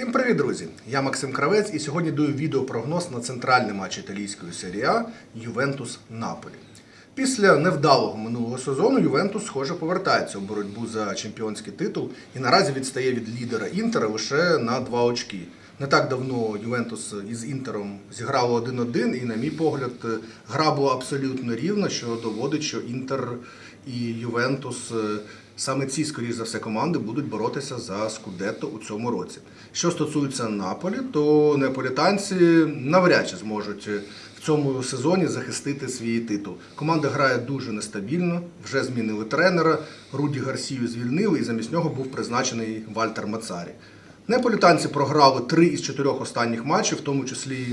Всім привіт, друзі! Я Максим Кравець і сьогодні даю відеопрогноз на центральний матч італійської серії А Ювентус Наполі. Після невдалого минулого сезону Ювентус, схоже, повертається у боротьбу за чемпіонський титул і наразі відстає від лідера Інтера лише на два очки. Не так давно Ювентус із Інтером зіграло 1-1, і, на мій погляд, гра була абсолютно рівна, що доводить, що Інтер і Ювентус е, саме ці, скоріш за все, команди будуть боротися за Скудетто у цьому році. Що стосується Наполі, то неаполітанці навряд чи зможуть е, в цьому сезоні захистити свій титул. Команда грає дуже нестабільно, вже змінили тренера. Руді Гарсію звільнили, і замість нього був призначений Вальтер Мацарі. Неаполітанці програли три із чотирьох останніх матчів, в тому числі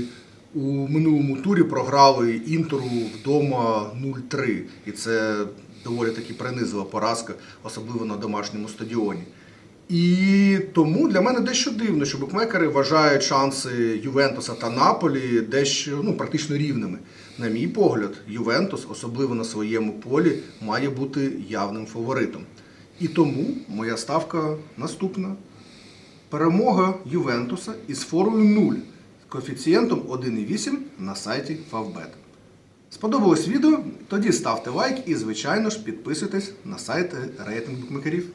у минулому турі програли Інтеру вдома 0-3. І це доволі таки принизила поразка, особливо на домашньому стадіоні. І тому для мене дещо дивно, що букмекери вважають шанси Ювентуса та Наполі дещо ну, практично рівними. На мій погляд, Ювентус, особливо на своєму полі, має бути явним фаворитом. І тому моя ставка наступна. Перемога Ювентуса із форою 0 з коефіцієнтом 1,8 на сайті Favbet. Сподобалось відео? Тоді ставте лайк і, звичайно ж, підписуйтесь на сайт рейтинг букмекерів.